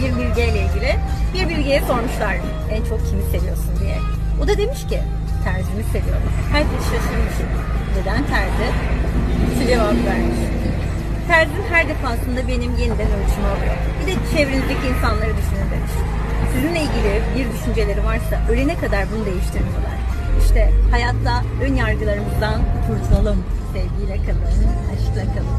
bir bilge ile ilgili. Bir bilgeye sormuşlar en çok kimi seviyorsun diye. O da demiş ki terzimi seviyorum. Herkes şaşırmış. Neden terzi? Şu cevap vermiş. Terzin her defasında benim yeniden ölçümü alıyor. Bir de çevrenizdeki insanları düşünün demiş. Sizinle ilgili bir düşünceleri varsa ölene kadar bunu değiştirmiyorlar. İşte hayatta ön yargılarımızdan kurtulalım. Sevgiyle kalın, aşkla kalın.